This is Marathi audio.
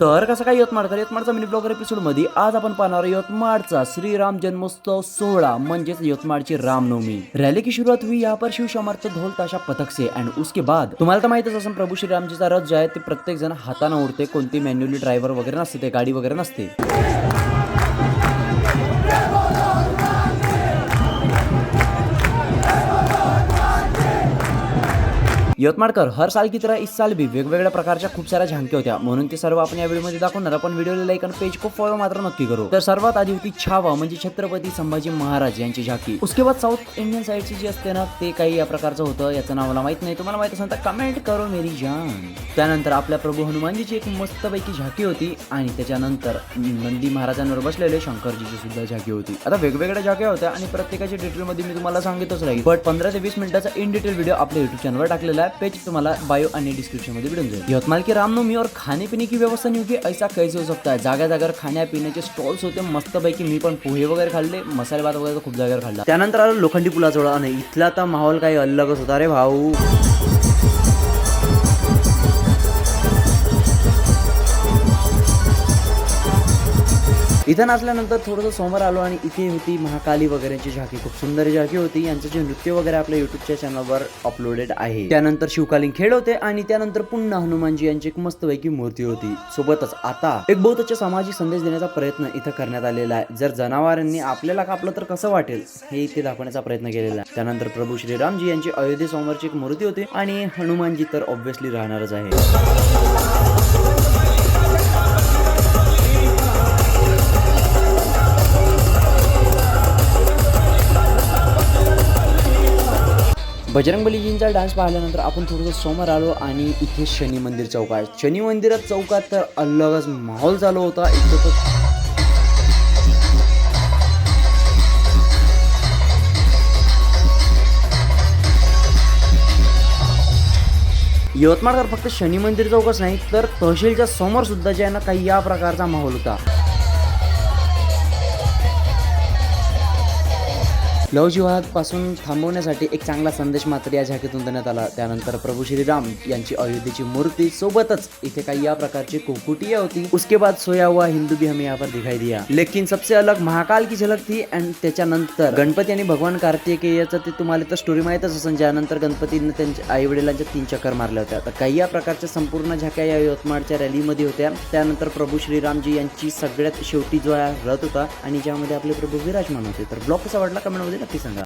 तर कसं काय यवतमाळकर यवतमाळचा मिनी ब्लॉगर एपिसोडमध्ये आज आपण पाहणार यवतमाळचा श्रीराम जन्मोत्सव सोहळा म्हणजेच यवतमाळची रामनवमी. रॅली की सुरुवात हुई यहाँ पर शिव समर्थ ढोल ताशा पथक से अँड उसके बाद. तुम्हाला तर माहितच असेल प्रभू श्रीरामजीचा रथ जे आहे ते प्रत्येक जण हाताने उडते कोणती मॅन्युअली ड्रायव्हर वगैरे नसते ते गाडी वगैरे नसते. यवतमाळकर हर साल की तरह इस साल भी वेगवेगळ्या प्रकारच्या खूप साऱ्या झांक्या होत्या. म्हणून ते सर्व आपण या व्हिडिओमध्ये दाखवणार आपण व्हिडिओला लाईक आणि पेज को फॉलो मात्र नक्की करू. तर सर्वात आधी होती छावा म्हणजे छत्रपती संभाजी महाराज यांची झाकी. उसके बाद साऊथ इंडियन साईडची जी असते ना ते काही या प्रकारचं होतं. याचं नाव मला माहीत नाही. तुम्हाला माहीत असेल तर कमेंट करो मेरी जान. त्यानंतर आपल्या प्रभू हनुमानजीची एक मस्तपैकी झाकी होती आणि त्याच्यानंतर नंदी महाराजांवर बसलेले शंकरजीची सुद्धा झाकी होती. आता वेगवेगळ्या झाक्या होत्या आणि प्रत्येकाच्या डिटेलमध्ये मी तुम्हाला सांगितच राहील. बट पंधरा ते वीस मिनिटाचा इन डिटेल व्हिडिओ आपल्या युट्यूब चॅनलवर टाकलेला आहे पेज तुम्हाला बायो आणि डिस्क्रिप्शनमध्ये भेटून जाईल. यवतमाळ की रामनवमी और खाने पिने की व्यवस्था नहीं होगी ऐसा कैसे हो सकता है? जागा जागर खाण्यापिण्याचे स्टॉल्स होते मस्तपैकी मी पण पोहे वगैरे खाल्ले मसाले भात वगैरे खूप जागेवर खाल्ला. त्यानंतर आलो लोखंडी पुलाजवळ आणि इथला तर माहोल काही अलगच होता. रे भाऊ! इथं नाचल्यानंतर थोडंसं समोर आलो आणि इथे होती महाकाली वगैरेची झाकी. खूप सुंदर झाकी होती. यांचं जे नृत्य वगैरे आपल्या युट्यूबच्या चॅनलवर अपलोडेड आहे. त्यानंतर शिवकालीन खेळ होते आणि त्यानंतर पुन्हा हनुमानजी यांची एक मस्तपैकी मूर्ती होती. सोबतच आता एक बहुत सामाजिक संदेश देण्याचा प्रयत्न इथं करण्यात आलेला आहे. जर जनावरांनी आपल्याला कापलं तर कसं वाटेल? हे इथे दाखवण्याचा प्रयत्न केलेला आहे. त्यानंतर प्रभू श्रीरामजी यांची अयोध्ये समोरची एक मूर्ती होती आणि हनुमानजी तर ऑब्व्हियसली राहणारच आहे. बजरंगबलीजींचा डान्स पाहिल्यानंतर आपण थोडंसं समोर आलो आणि इथे शनी मंदिर चौक आहे. शनी मंदिरात चौकात तर अलगच माहोल चालू होता. इथं तर यवतमाळकर फक्त शनी मंदिर चौकच नाही तर तहसीलच्या समोर सुद्धा जे आहे ना काही या प्रकारचा माहोल होता. लव जिहाद थांबवण्यासाठी एक चांगला संदेश मात्र या झाकीतून देण्यात आला. त्यानंतर प्रभू श्रीराम यांची अयोध्येची मूर्ती सोबतच इथे काही या प्रकारची कुकुटिया होती. उसके बाद सोया हुआ हिंदू भी हमें यहाँ पर दिखाई दिया. लेकिन सबसे अलग महाकाल की झलक थी अँड त्याच्यानंतर गणपती आणि भगवान कार्तिकेयाचं ते तुम्हाला तर स्टोरी माहीतच असेल. ज्यानंतर गणपतीनं त्यांच्या आई वडिलांच्या तीन चक्कर मारल्या होत्या. तर काही या प्रकारच्या संपूर्ण झाक्या या यवतमाळच्या रॅलीमध्ये होत्या. त्यानंतर प्रभू श्रीरामजी यांची सगळ्यात शेवटी जो रथ होता आणि ज्यामध्ये आपले प्रभू विराजमान होते. तर ब्लॉग कसा वाटला कमेंटमध्ये नक्की सांगा